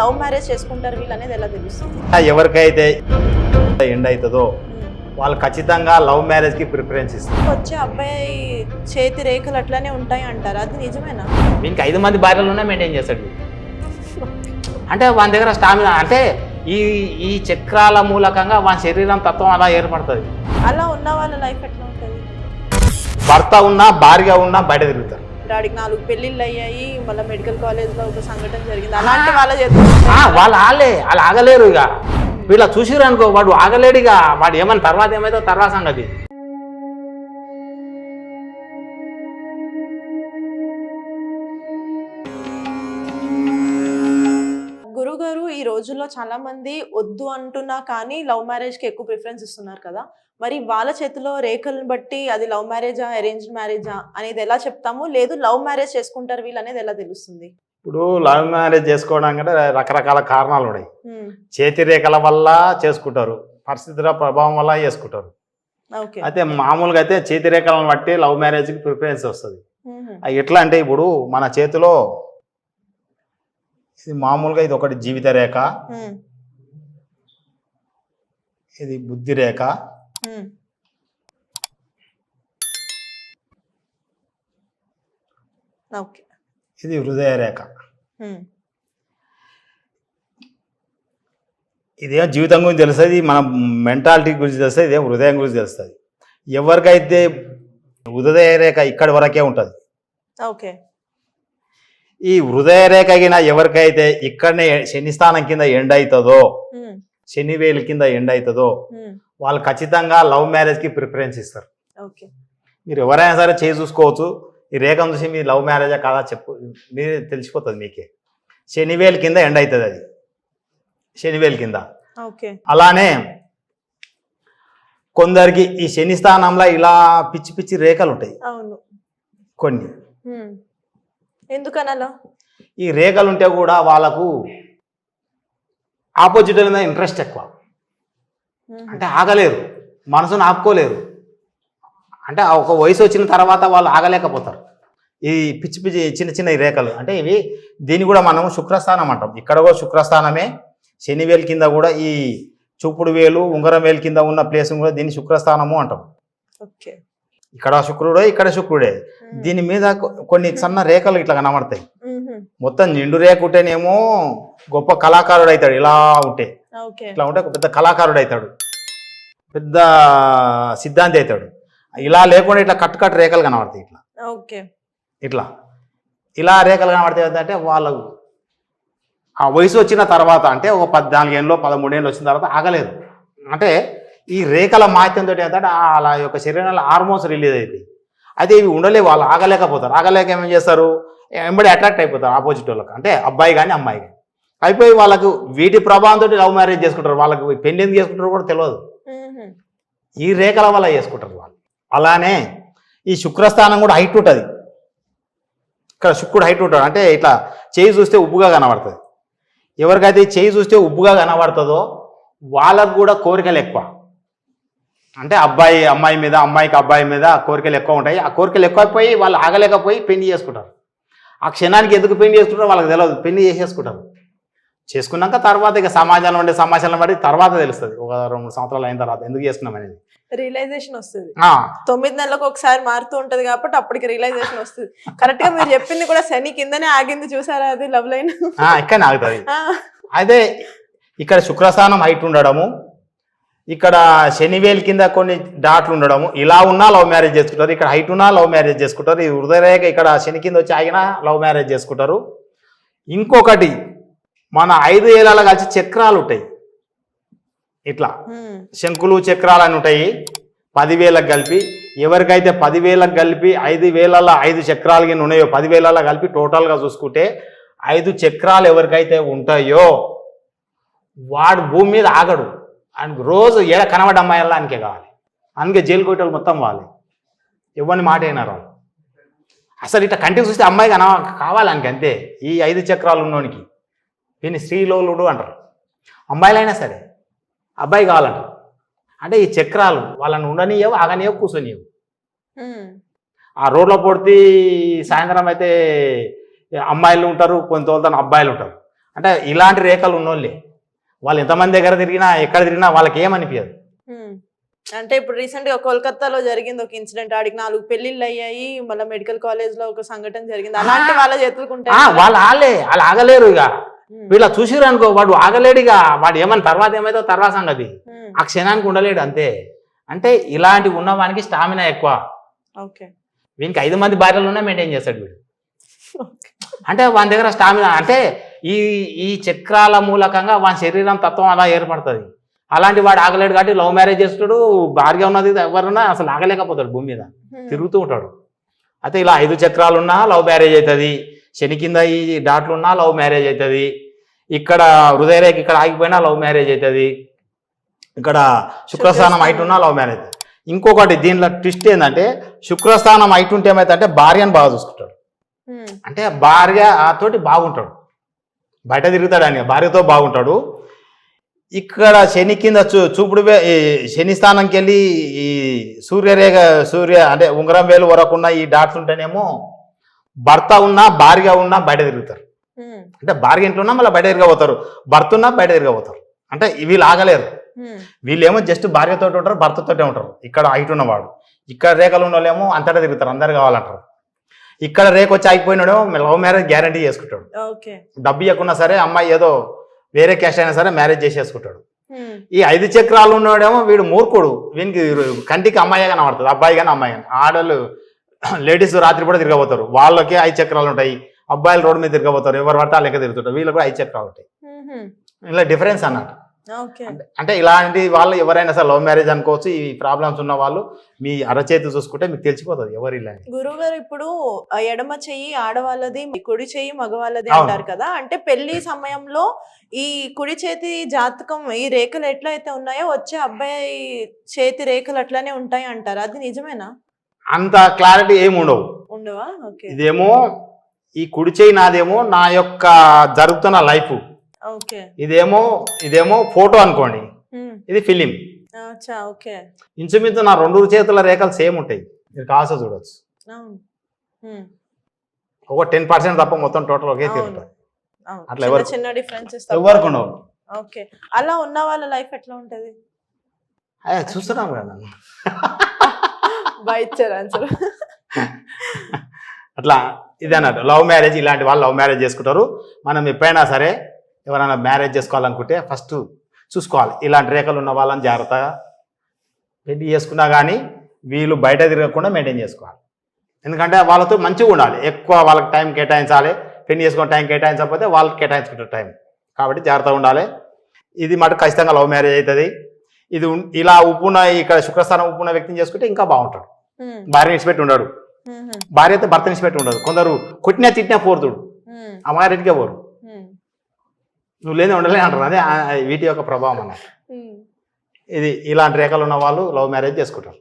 Love marriage చేసుకుంటారు వీళ్ళు అనేది ఎలా తెలుస్తుంది? ఎవరికైతే ఎండ్ అవుతుందో వాళ్ళు ఖచ్చితంగా లవ్ మ్యారేజ్కి ప్రిఫరెన్స్ ఇస్తారు. వచ్చే అబ్బాయి చేతి రేఖలు అట్లానే ఉంటాయి అంటారు? అది నిజమేనా? వీనికి ఐదు మంది భార్యలు ఉన్నా మెయింటైన్ చేస్తాడు. అంటే వాని దగ్గర స్టామినా అంటే ఈ ఈ చక్రాల మూలకంగా వాని శరీరం తత్వం అలా ఏర్పడుతుంది. అలా ఉన్న వాళ్ళ లైఫ్ ఎట్లా ఉంటుంది? భర్త ఉన్నా భార్య ఉన్నా బయట తిరుగుతారు. ఆడికి నాలుగు పెళ్ళిళ్ళు అయ్యాయి మళ్ళీ మెడికల్ కాలేజ్లో ఒక సంఘటన జరిగింది. అలాంటి వాళ్ళ చేతి ఆ, వాళ్ళు ఆలే వాళ్ళు ఆగలేరు ఇక. వీళ్ళ చూసిరు అనుకో వాడు ఆగలేడు ఇక. వాడు ఏమని తర్వాత ఏమైతే తర్వాత సంగతి. రోజుల్లో చాలా మంది వద్దు అంటున్నా కానీ లవ్ మ్యారేజ్కి ఎక్కువ ప్రిఫరెన్స్ ఇస్తున్నారు కదా. మరి వాళ్ళ చేతిలో రేఖలను బట్టి అది లవ్ మ్యారేజా అరేంజ్ మ్యారేజా అనేది ఎలా చెప్తాము? లేదు లవ్ మ్యారేజ్ చేసుకుంటారు వీళ్ళు అనేది ఎలా తెలుస్తుంది? ఇప్పుడు లవ్ మ్యారేజ్ చేసుకోవడానికి రకరకాల కారణాలు ఉన్నాయి. చేతి రేఖల వల్ల చేసుకుంటారు. పరిస్థితుల ప్రభావం వల్ల చేసుకుంటారు. అయితే మామూలుగా అయితే చేతి రేఖలను బట్టి లవ్ మ్యారేజ్కి ప్రిఫరెన్స్ వస్తుంది. ఎట్లా అంటే ఇప్పుడు మన చేతిలో ఇది మామూలుగా ఇది ఒకటి జీవిత రేఖ. ఇది బుద్ధి రేఖ. ఇది హృదయ రేఖ. ఇదేం జీవితం గురించి తెలుస్తుంది మన మెంటాలిటీ గురించి తెలుస్తుంది ఇదేం హృదయం గురించి తెలుస్తుంది. ఎవరికైతే హృదయ రేఖ ఇక్కడి వరకే ఉంటుంది ఓకే. ఈ హృదయ రేఖ గిన ఎవరికైతే ఇక్కడనే శని స్థానం కింద ఎండ్ అవుతుందో. శని వేలు కింద ఎండ్ అవుతుందో. వాళ్ళు ఖచ్చితంగా లవ్ మ్యారేజ్కి ప్రిఫరెన్స్ ఇస్తారు. ఓకే. మీరు ఎవరైనా సరే చేసి చూసుకోవచ్చు. ఈ రేఖను చూసి మీ లవ్ మ్యారేజా కాదా చెప్పు మీరే తెలిసిపోతుంది మీకే. శనివేలు కింద ఎండ్ అవుతుంది అది. శనివేలు కింద. ఓకే. అలానే కొందరికి ఈ శని స్థానంలో ఇలా పిచ్చి పిచ్చి రేఖలు ఉంటాయి కొన్ని. మ్మ్. ఎందుకని అలా ఈ రేఖలు ఉంటే కూడా వాళ్ళకు ఆపోజిట్ మీద ఇంట్రెస్ట్ ఎక్కువ. అంటే ఆగలేరు. మనసును ఆపుకోలేరు. అంటే ఒక వయసు వచ్చిన తర్వాత వాళ్ళు ఆగలేకపోతారు. ఈ పిచ్చి పిచ్చి చిన్న చిన్న రేఖలు. అంటే ఇవి దీన్ని కూడా మనం శుక్రస్థానం అంటాం. ఇక్కడ కూడా శుక్రస్థానమే. శని వేలు కింద కూడా ఈ చూపుడు వేలు ఉంగరం వేలు కింద ఉన్న ప్లేస్ కూడా దీన్ని శుక్రస్థానము అంటాం. ఓకే. ఇక్కడ శుక్రుడే ఇక్కడ శుక్రుడే. దీని మీద కొన్ని సన్న రేఖలు ఇట్లా కనబడతాయి. మొత్తం నిండు రేఖ ఉంటేనేమో గొప్ప కళాకారుడు అవుతాడు ఇలా ఉంటే. ఇట్లా ఉంటే పెద్ద కళాకారుడు అవుతాడు పెద్ద సిద్ధాంతి అవుతాడు ఇలా లేకుండా ఇట్లా కట్టు కట్టు రేఖలు కనబడతాయి ఇట్లా. ఓకే. ఇట్లా. ఇలా రేఖలు కనబడతాయి అంటే వాళ్ళు ఆ వయసు వచ్చిన తర్వాత అంటే ఒక పద్నాలుగేళ్ళు పదమూడేళ్ళు వచ్చిన తర్వాత ఆగలేదు. అంటే ఈ రేఖల మాధ్యంతో ఏంటంటే వాళ్ళ యొక్క శరీరంలో హార్మోన్స్ రిలీజ్ అవుతాయి అయితే ఇవి ఉండలేవు వాళ్ళు ఆగలేకపోతారు. ఆగలేక ఏమేం చేస్తారు? ఎంబడి అట్రాక్ట్ అయిపోతారు ఆపోజిట్ వాళ్ళకి. అంటే అబ్బాయి కానీ అమ్మాయి కానీ అయిపోయి వాళ్ళకు వీటి ప్రభావంతో లవ్ మ్యారేజ్ చేసుకుంటారు. వాళ్ళకు పెళ్ళి ఎందుకు చేసుకుంటారో కూడా తెలియదు. ఈ రేఖల వల్ల చేసుకుంటారు వాళ్ళు. అలానే ఈ శుక్రస్థానం కూడా హైట్ ఉంటుంది. ఇక్కడ శుక్రుడు హైట్ ఉంటాడు. అంటే ఇట్లా చేయి చూస్తే ఉబ్బుగా కనబడుతుంది. ఎవరికైతే చేయి చూస్తే ఉబ్బుగా కనబడుతుందో వాళ్ళకు కూడా కోరికలు ఎక్కువ. అంటే అబ్బాయి అమ్మాయి మీద అమ్మాయికి అబ్బాయి మీద కోరికలు ఎక్కువ ఉంటాయి. ఆ కోరికలు ఎక్కువైపోయి వాళ్ళు ఆగలేకపోయి పెళ్ళి చేసుకుంటారు. ఆ క్షణానికి ఎందుకు పెళ్ళి చేసుకుంటారో వాళ్ళకి తెలియదు పెళ్ళి చేసేసుకుంటారు. చేసుకున్నాక తర్వాత ఇక సమాజంలో ఉండే సమస్యలను బట్టి తర్వాత తెలుస్తుంది. ఒక రెండు సంవత్సరాలు అయిన తర్వాత ఎందుకు చేసుకున్నాం అనేది. రియలైజేషన్ వస్తుంది. తొమ్మిది నెలలకు ఒకసారి మారుతూ ఉంటది కాబట్టి అప్పటికి రియలైజేషన్ వస్తుంది. కరెక్ట్గా మీరు చెప్పింది కూడా శని కిందనే ఆగింది చూసారా అది లవ్ లైన్? ఇక్కడ ఆగుతుంది. అదే ఇక్కడ శుక్రస్థానం హైట్ ఉండడము ఇక్కడ శనివేల్ కింద కొన్ని డాట్లు ఉండడము. ఇలా ఉన్నా లవ్ మ్యారేజ్ చేసుకుంటారు. ఇక్కడ హైట్ ఉన్నా లవ్ మ్యారేజ్ చేసుకుంటారు. ఈ హృదయరేఖ ఇక్కడ శని కింద వచ్చి ఆగినా లవ్ మ్యారేజ్ చేసుకుంటారు. ఇంకొకటి మన ఐదు ఏళ్ళ కలిసి చక్రాలు ఉంటాయి. ఇట్లా. శంకులు చక్రాలు అని ఉంటాయి. పదివేలకు కలిపి ఎవరికైతే పదివేలకు కలిపి ఐదు వేలల ఐదు చక్రాలు కింద ఉన్నాయో పదివేలలో కలిపి టోటల్గా చూసుకుంటే ఐదు చక్రాలు ఎవరికైతే ఉంటాయో వాడు భూమి మీద ఆగడు. ఆయనకు రోజు ఏడ కనబడ్డ అమ్మాయిల్లా ఆయనకే కావాలి. అందుకే జైలు కొట్టేలు మొత్తం వాళ్ళు. ఎవరిని మాట అయినారు వాళ్ళు. అసలు ఇట్లా కంటికి చూస్తే అమ్మాయి కన కావాలి ఆయనకి అంతే. ఈ ఐదు చక్రాలు ఉన్నోనికి. దీన్ని స్త్రీలోలుడు అంటారు. అమ్మాయిలైనా సరే. అబ్బాయి కావాలంటారు. అంటే ఈ చక్రాలు వాళ్ళని ఉండనియవు ఆగనియవు కూర్చొనియవు ఆ రోడ్లో పొడితే సాయంత్రం అయితే అమ్మాయిలు ఉంటారు కొంత అబ్బాయిలు ఉంటారు. అంటే ఇలాంటి రేఖలు ఉన్నోళ్ళే. వాళ్ళు ఎంతమంది దగ్గర తిరిగినా ఎక్కడ తిరిగినా వాళ్ళకి ఏమనిపించదు. అంటే ఇప్పుడు రీసెంట్గా కోల్కతాలో జరిగింది ఒక ఇన్సిడెంట్. ఆడికి నాలుగు పెళ్ళిళ్ళు అయ్యాయి. మళ్ళీ మెడికల్ కాలేజ్లో ఒక సంఘటన జరిగింది. అలాంటి వాళ్ళ చేతులకు ఆ, ఉంటాయి వాళ్ళు ఆలే. వాళ్ళు ఆగలేరు ఇక. వీళ్ళ చూసిరు అనుకో వాడు ఆగలేడు ఇక. వాడు ఏమని తర్వాత ఏమైతే తర్వాత సంగతి. ఆ క్షణానికి ఉండలేడు అంతే. అంటే ఇలాంటి ఉన్నవానికి స్టామినా ఎక్కువ. ఓకే. వీనికి ఐదు మంది భార్యలు ఉన్నా మెయింటైన్ చేస్తాడు వీడు. అంటే వాని దగ్గర స్టామినా అంటే ఈ ఈ చక్రాల మూలకంగా వాని శరీరం తత్వం అలా ఏర్పడుతుంది. అలాంటి వాడు ఆగలేడు కాబట్టి లవ్ మ్యారేజ్ చేస్తాడు భార్య ఉన్నది ఎవరున్నా అసలు ఆగలేకపోతాడు భూమి మీద. తిరుగుతూ ఉంటాడు. అయితే ఇలా ఐదు చక్రాలు ఉన్నా లవ్ మ్యారేజ్ అవుతుంది శని కింద ఈ డాట్లు ఉన్నా లవ్ మ్యారేజ్ అవుతుంది ఇక్కడ హృదయరేఖ ఇక్కడ ఆగిపోయినా లవ్ మ్యారేజ్ అవుతుంది ఇక్కడ శుక్రస్థానం హైట్ ఉన్నా లవ్ మ్యారేజ్ ఇంకొకటి దీనిలో ట్విస్ట్ ఏంటంటే శుక్రస్థానం హైట్ ఉంటే ఏమైతే భార్యను బాగా చూసుకుంటాడు. అంటే భార్య తోటి బాగుంటాడు. బయట తిరుగుతాడు ఆయన భార్యతో బాగుంటాడు. ఇక్కడ శని కింద చూ చూపుడు శని స్థానంకి వెళ్ళి ఈ సూర్యరేఖ సూర్య అంటే ఉంగరం వేలు వరకున్న ఈ డాట్స్ ఉంటేనేమో భర్త ఉన్నా భార్య ఉన్నా బయట తిరుగుతారు. అంటే భార్య ఇంట్లో ఉన్నా మళ్ళీ బయట తిరగబోతారు. భర్త ఉన్నా బయట తిరగబోతారు. అంటే వీళ్ళు ఆగలేరు. వీళ్ళేమో జస్ట్ భార్యతో ఉంటారు భర్తతోటే ఉంటారు. ఇక్కడ హైట్ ఉన్నవాడు. ఇక్కడ రేఖలు ఉన్న వాళ్ళేమో అంతటా తిరుగుతారు అందరు కావాలంటారు. ఇక్కడ రేఖ వచ్చి ఆగిపోయినాడేమో లవ్ మ్యారేజ్ గ్యారంటీ చేసుకుంటాడు. డబ్బు ఇవ్వకున్నా సరే అమ్మాయి ఏదో వేరే క్యాస్ట్ అయినా సరే మ్యారేజ్ చేసేసుకుంటాడు. ఈ ఐదు చక్రాలు ఉన్నవాడేమో వీడు మూర్ఖుడు. వీనికి కంటికి అమ్మాయి కనబడుతుంది అబ్బాయి కానీ అమ్మాయి. కానీ ఆడవాళ్ళు లేడీస్ రాత్రి కూడా తిరగబోతారు. వాళ్ళకి ఐదు చక్రాలు ఉంటాయి. అబ్బాయిలు రోడ్డు మీద తిరగబోతారు. ఎవరు పడితే లెక్క తిరుగుతుంటారు. వీళ్ళకి కూడా ఐదు చక్రాలు ఉంటాయి. ఇలా డిఫరెన్స్ అన్నట్టు. అంటే ఇలాంటి వాళ్ళు ఎవరైనా సరే లవ్ మ్యారేజ్ అనుకోవచ్చు ఈ ప్రాబ్లమ్స్ ఉన్న వాళ్ళు మీ అరచేతి చూసుకుంటే మీకు తెలిసిపోతుంది ఎవరు ఇలా. గురువు గారు ఇప్పుడు ఎడమ చెయ్యి ఆడవాళ్ళది కుడి చెయ్యి మగవాళ్ళది. అంటారు కదా అంటే పెళ్ళి సమయంలో ఈ కుడి చేతి జాతకం ఈ రేఖలు ఎట్లయితే ఉన్నాయో వచ్చే అబ్బాయి చేతి రేఖలు అట్లానే ఉంటాయి అంటారు? అది నిజమేనా? అంత క్లారిటీ ఏమి ఉండవు. ఉండవా? ఓకే. ఇదేమో ఈ కుడి చేయి నాదేమో నా యొక్క జరుగుతున్న లైఫ్. ఇదేమో ఇదేమో ఫోటో అనుకోండి. ఇది ఫిలిం. ఇంచుమించు నా రెండు చేతుల రేఖలు సేమ్ ఉంటాయి. మీరు కాస చూడొచ్చు. ఒక టెన్ పర్సెంట్ తప్ప మొత్తం టోటల్ ఒకే. తిరుగుతుంది. అట్లా చిన్న ఎవరికి- చిన్న డిఫరెన్సెస్ ఎవరికి ఉండవు. ఓకే. అలా ఉన్న వాళ్ళ లైఫ్ ఎట్లా ఉంటది? చూస్తున్నాం కదా బై ఇచ్చారు ఆన్సర్ అట్లా ఇది అన్నట్టు లవ్ మ్యారేజ్ ఇలాంటి వాళ్ళు లవ్ మ్యారేజ్ చేసుకుంటారు. మనం ఎప్పుడైనా సరే ఎవరైనా మ్యారేజ్ చేసుకోవాలనుకుంటే ఫస్ట్ చూసుకోవాలి. ఇలాంటి రేఖలు ఉన్న వాళ్ళని జాగ్రత్తగా పెళ్ళి చేసుకున్నా కానీ వీళ్ళు బయట తిరగకుండా మెయింటైన్ చేసుకోవాలి. ఎందుకంటే వాళ్ళతో మంచిగా ఉండాలి. ఎక్కువ వాళ్ళకి టైం కేటాయించాలి. పెళ్ళి చేసుకుని టైం కేటాయించకపోతే వాళ్ళకి కేటాయించుకుంటారు టైం కాబట్టి జాగ్రత్తగా ఉండాలి. ఇది మాట ఖచ్చితంగా లవ్ మ్యారేజ్ అవుతుంది. ఇది ఇలా ఉప్పున్న ఇక్కడ శుక్రస్థానం ఉప్పున్న వ్యక్తిని చేసుకుంటే ఇంకా బాగుంటాడు. భార్య విడిచిపెట్టి ఉండడు. భార్య అయితే భర్త విడిచిపెట్టి ఉండదు కొందరు కొట్టినా తిట్టినా పోరుతుడు అమ్మగారింటికే పోరు. నువ్వు లేని ఉండలే అంటారు. అదే వీటి యొక్క ప్రభావం అన్నమాట. ఇది ఇలాంటి రేఖలు ఉన్న వాళ్ళు లవ్ మ్యారేజ్ చేసుకుంటారు.